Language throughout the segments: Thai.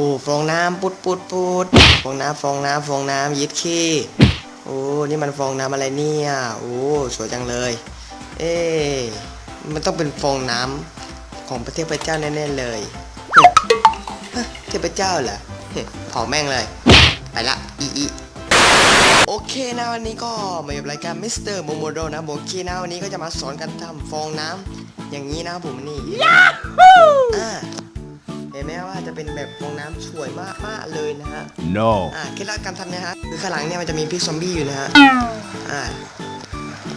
อ้ฟองน้ำปุดปุดปุดฟองน้ำฟองน้ำฟองน้ำยิดขี้โอ้นี่มันฟองน้ำอะไรเนี่ยโอ้สวยจังเลย เอ๊มันต้องเป็นฟองน้ำของประเทศพระเจ้าแน่ๆเลยเฮ้ยฮะเทพเจ้าเหรอเผาแม่งเลย ไปละอีอีโอเคนะวันนี้ก็มาอยู่รายการมิสเตอร์โมโมโดนะโอเคนะวันนี้ก็จะมาสอนการทำฟองน้ำอย่างนี้นะครับผมนี่ เป็นแบบฟองน้ำสวยมากมากๆเลยนะฮะ No. อ่าเคล็ดลับการทำนะฮะคือข้างหลังเนี่ยมันจะมีพริกซอมบี้อยู่นะฮะอ่า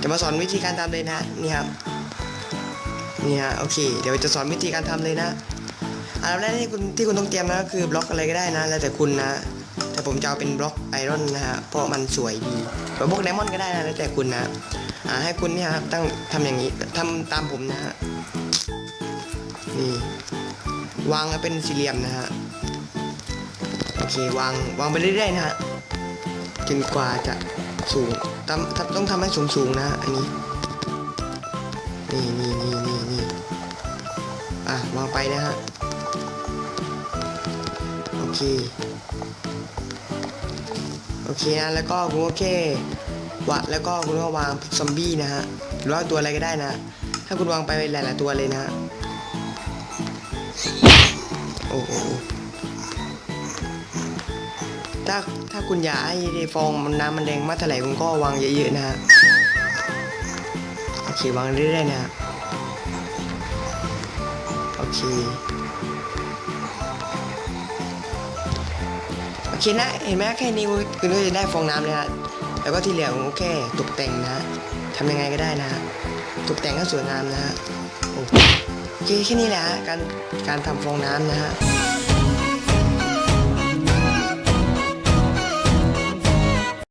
จะมาสอนวิธีการทำเลยนะนี่ครับนี่ฮะโอเค เดี๋ยวจะสอนวิธีการทำเลยนะอันดับแรกที่คุณที่คุณต้องเตรียมนะก็คือบล็อกอะไรก็ได้นะแล้วแต่คุณนะ แต่ผมจะเอาเป็นบล็อกไอรอนนะฮะเพราะมันสวยดีหรือบล็อกไดมอนด์ก็ได้นะแล้วแต่คุณนะอ่าให้คุณเนี่ยครับตั้งทำอย่างนี้ทำตามผมนะฮะนี่วางเป็นสี่เหลี่ยมนะฮะโอเควางวางไปเรื่อยๆนะฮะจนกว่าจะสูงทำต้องทำให้สูงๆนะฮะอันนี้นี่นี่นี่นี่นี่อะวางไปนะฮะโอเค โอเคนะแล้วก็คุณโอเควะแล้วก็คุณก็วางซอมบี้นะฮะหรือว่าตัวอะไรก็ได้นะ ถ้าคุณวางไปหลาย ๆ ตัวเลยนะฮะโอ้โหถ้าถ้าคุณอยากให้ฟองนน้ำมันแดงมากเท่าไหร่คุณก็วางเยอะ ๆ นะฮะโอเควางเรื่อยๆนะฮะโอเค เคนะ เห็นไหมแค่นี้คุณก็จะได้ฟองน้ำเลยฮะแล้วก็ที่เหลือคุณก็แค่ตกแต่งนะทำยังไงก็ได้นะตกแต่งให้สวยงามนะฮะโอเคแค่นี้แหละฮะการการทำฟองน้ำนะฮะ